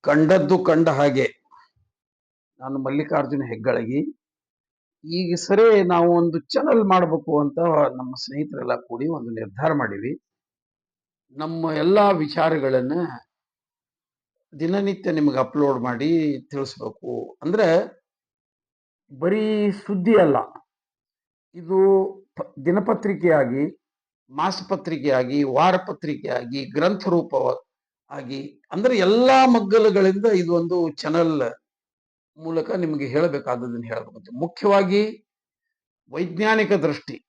ಕಂಡದ್ದು ಕಂಡ ಹಾಗೆ. ನಾನು ಮಲ್ಲಿಕಾರ್ಜುನ ಹೆಗ್ಗಳಗಿ. ಈಗ ಸರಿ ನಾವು ಒಂದು ಚಾನಲ್ ಮಾಡಬೇಕು ಅಂತ ನಮ್ಮ ಸ್ನೇಹಿತರೆಲ್ಲ ಕೂಡಿ ಒಂದು ನಿರ್ಧಾರ ಮಾಡಿವಿ. ನಮ್ಮ ಎಲ್ಲಾ ವಿಚಾರಗಳನ್ನ ದಿನನಿತ್ಯ ನಿಮಗೆ ಅಪ್ಲೋಡ್ ಮಾಡಿ ತಿಳಿಸ್ಬೇಕು. ಅಂದ್ರೆ ಬರೀ ಸುದ್ದಿ ಅಲ್ಲ. ಇದು ದಿನಪತ್ರಿಕೆಯಾಗಿ, ಮಾಸಪತ್ರಿಕೆಯಾಗಿ, ವಾರಪತ್ರಿಕೆಯಾಗಿ ಗ್ರಂಥ ರೂಪ ಆಗಿ ಅಂದ್ರೆ ಎಲ್ಲಾ ಮಗ್ಗಲುಗಳಿಂದ ಇದು ಒಂದು ಚಾನಲ್ ಮೂಲಕ ನಿಮಗೆ ಹೇಳಬೇಕಾದದನ್ನು ಹೇಳಬೇಕು ಮುಖ್ಯವಾಗಿ ವೈಜ್ಞಾನಿಕ ದೃಷ್ಟಿ,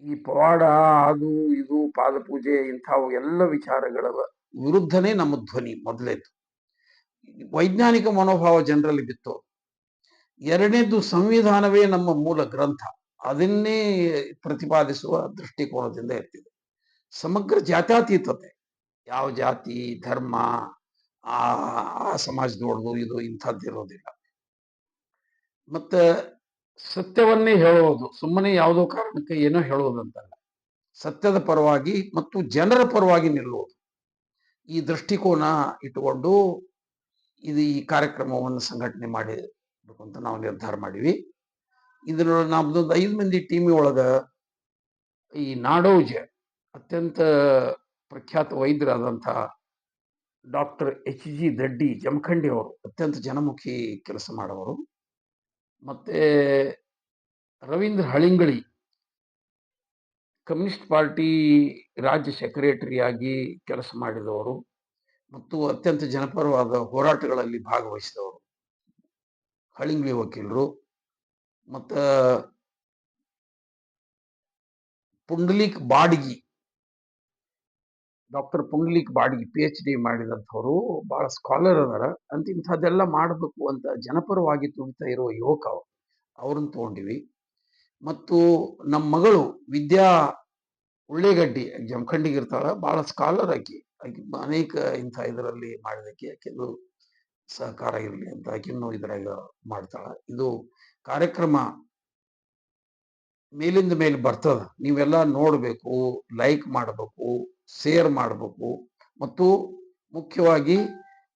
ಈ ಪವಾಡ, ಅದು, ಇದು, ಪಾದಪೂಜೆ ಇಂಥವು ಎಲ್ಲ ವಿಚಾರಗಳ ವಿರುದ್ಧನೇ ನಮ್ಮ ಧ್ವನಿ ಮೊದಲೇದು. ವೈಜ್ಞಾನಿಕ ಮನೋಭಾವ ಜನರಲ್ಲಿ ಬಿತ್ತು. ಎರಡನೇದು ಸಂವಿಧಾನವೇ ನಮ್ಮ ಮೂಲ ಗ್ರಂಥ. ಅದನ್ನೇ ಪ್ರತಿಪಾದಿಸುವ ದೃಷ್ಟಿಕೋನದಿಂದ ಇರ್ತಿದೆ ಸಮಗ್ರ ಜಾತ್ಯತೀತತೆ. ಯಾವ ಜಾತಿ, ಧರ್ಮ, ಆ ಆ ಸಮಾಜದೊಳದು ಇದು ಇಂಥದ್ದು ಇರೋದಿಲ್ಲ. ಮತ್ತೆ ಸತ್ಯವನ್ನೇ ಹೇಳೋದು ಸುಮ್ಮನೆ ಯಾವುದೋ ಕಾರಣಕ್ಕೆ ಏನೋ ಹೇಳೋದಂತಲ್ಲ ಸತ್ಯದ ಪರವಾಗಿ ಮತ್ತು ಜನರ ಪರವಾಗಿ ನಿಲ್ಲುವುದು. ಈ ದೃಷ್ಟಿಕೋನ ಇಟ್ಟುಕೊಂಡು ಇದು ಈ ಕಾರ್ಯಕ್ರಮವನ್ನು ಸಂಘಟನೆ ಮಾಡಬೇಕು ಅಂತ ನಾವು ನಿರ್ಧಾರ ಮಾಡಿವಿ. ಇದನ್ನ ನಮ್ದೊಂದು ಐದು ಮಂದಿ ಟೀಮಿ ಒಳಗ ಈ ನಾಡೋಜ ಅತ್ಯಂತ ಪ್ರಖ್ಯಾತ ವೈದ್ಯರಾದಂಥ doctor H G Daddi Jamakhandi ಅವರು, ಅತ್ಯಂತ ಜನಮುಖಿ ಕೆಲಸ ಮಾಡುವರು ಮತ್ತೆ ರವೀಂದ್ರ ಹಳಿಂಗಳಿ, ಕಮ್ಯುನಿಸ್ಟ್ ಪಾರ್ಟಿ ರಾಜ್ಯ ಸೆಕ್ರೆಟರಿಯಾಗಿ ಕೆಲಸ ಮಾಡಿದವರು ಮತ್ತು ಅತ್ಯಂತ ಜನಪರವಾದ ಹೋರಾಟಗಳಲ್ಲಿ ಭಾಗವಹಿಸಿದವರು. ಹಳಿಂಗಳಿ ವಕೀಲರು ಮತ್ತು ಪುಂಡಲೀಕ್ ಬಾಡ್ಗಿ ಡಾಕ್ಟರ್ ಪುಂಡಲಿಕ್ ಬಾಡ್ಗಿ ಪಿ ಎಚ್ ಡಿ ಮಾಡಿದಂಥವ್ರು ಬಹಳ ಸ್ಕಾಲರ್ ಅದಾರ. ಅಂತ ಇಂಥದ್ದೆಲ್ಲ ಮಾಡಬೇಕು ಅಂತ ಜನಪರವಾಗಿ ತುಡಿತಾ ಇರುವ ಯುವಕ ಅವರು ಅವ್ರನ್ನ ತಗೊಂಡಿವಿ. ಮತ್ತು ನಮ್ಮ ಮಗಳು ವಿದ್ಯಾ ಉಳ್ಳೇಗಡ್ಡಿ ಜಮಖಂಡಿಗೆ ಇರ್ತಾಳ ಬಹಳ ಸ್ಕಾಲರ್ ಆಕಿ. ಆಕಿ ಅನೇಕ ಇಂಥ ಇದರಲ್ಲಿ ಮಾಡಿದಕ್ಕೆ ಆಕೆದು ಸಹಕಾರ ಇರಲಿ ಅಂತ ಆಕಿನ್ನು ಇದ್ರಾಗ ಮಾಡ್ತಾಳ. ಇದು ಕಾರ್ಯಕ್ರಮ ಮೇಲಿಂದ ಮೇಲೆ ಬರ್ತದ. ನೀವೆಲ್ಲ ನೋಡಬೇಕು ಲೈಕ್ ಮಾಡಬೇಕು. ಶೇರ್ ಮಾಡಬೇಕು. ಮತ್ತು ಮುಖ್ಯವಾಗಿ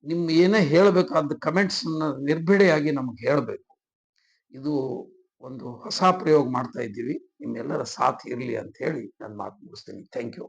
ನಿಮ್ ಏನೇ ಹೇಳಬೇಕಾದ ಕಮೆಂಟ್ಸ್ ನಿರ್ಭಿಡೆಯಾಗಿ ನಮ್ಗೆ ಹೇಳಬೇಕು. ಇದು ಒಂದು ಹೊಸ ಪ್ರಯೋಗ ಮಾಡ್ತಾ ಇದ್ದೀವಿ. ನಿಮ್ಮೆಲ್ಲರ ಸಾಥ್ ಇರಲಿ ಅಂತ ಹೇಳಿ ನಾನು ಮಾತು ಮುಗಿಸ್ತೀನಿ. Thank you.